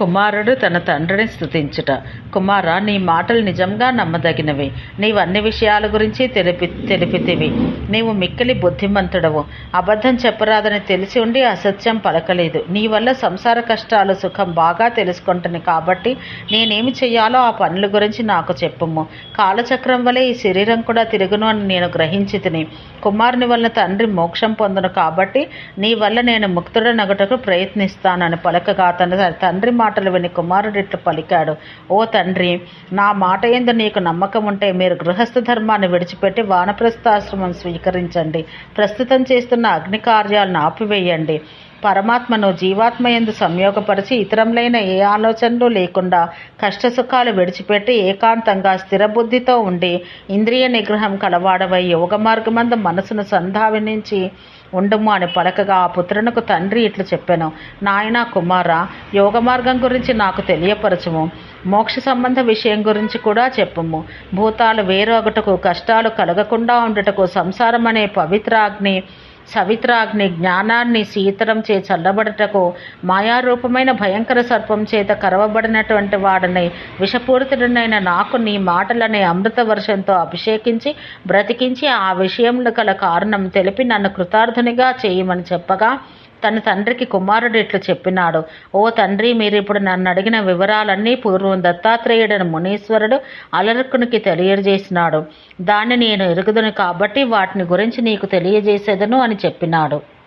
కుమారుడు తన తండ్రిని స్థుతించుట కుమార నీ మాటలు నిజంగా నమ్మదగినవి. నీవు అన్ని విషయాల గురించి తెలిపి తెలిపితివి. నీవు మిక్కిలి బుద్ధిమంతుడవు. అబద్ధం చెప్పరాదని తెలిసి ఉండి అసత్యం పలకలేదు. నీ వల్ల సంసార కష్టాలు సుఖం బాగా తెలుసుకుంటుంది కాబట్టి నేనేమి చెయ్యాలో ఆ పనుల గురించి నాకు చెప్పుము. కాలచక్రం వలె ఈ శరీరం కూడా తిరుగును అని నేను గ్రహించి తిని కుమారుని వల్ల తండ్రి మోక్షం పొందును కాబట్టి నీ వల్ల నేను ముక్తుడనగుటకు ప్రయత్నిస్తానని పలకగా తన తండ్రి మాటలు విని కుమారుడిట్లు పలికాడు ఓ తండ్రి నా మాట ఎందు నీకు నమ్మకం ఉంటే మీరు గృహస్థ ధర్మాన్ని విడిచిపెట్టి వానప్రస్థాశ్రమం స్వీకరించండి. ప్రస్తుతం చేస్తున్న అగ్ని కార్యాలను ఆపివేయండి. పరమాత్మను జీవాత్మ ఎందు సంయోగపరిచి ఇతరములైన ఏ ఆలోచనలు లేకుండా కష్టసుఖాలు విడిచిపెట్టి ఏకాంతంగా స్థిరబుద్ధితో ఉండి ఇంద్రియ నిగ్రహం కలవాడవై యోగ మార్గమందు మనసును సంధావించి ఉండుము అని పలకగా ఆ పుత్రునకు తండ్రి ఇట్లు చెప్పాను. నాయన కుమార యోగ మార్గం గురించి నాకు తెలియపరచము. మోక్ష సంబంధ విషయం గురించి కూడా చెప్పుము. భూతాలు వేరొకటకు కష్టాలు కలగకుండా ఉండటకు సంసారం అనే పవిత్రాగ్ని సవిత్రాగ్ని జ్ఞానాన్ని శీతరం చే చల్లబడటకు మాయారూపమైన భయంకర సర్పం చేత కరవబడినటువంటి వాడని విషపూరితుడనైన నాకు నీ మాటలనే అమృత వర్షంతో అభిషేకించి బ్రతికించి ఆ విషయంలో గల కారణం తెలిపి నన్ను కృతార్థునిగా చేయమని చెప్పగా తన తండ్రికి కుమారుడు ఇట్లు చెప్పినాడు. ఓ తండ్రి మీరు ఇప్పుడు నన్ను అడిగిన వివరాలన్నీ పూర్వం దత్తాత్రేయుడని మునీశ్వరుడు అలరకునికి తెలియజేసినాడు. దాన్ని నేను ఎరుగుదును కాబట్టి వాటిని గురించి నీకు తెలియజేసేదను అని చెప్పినాడు.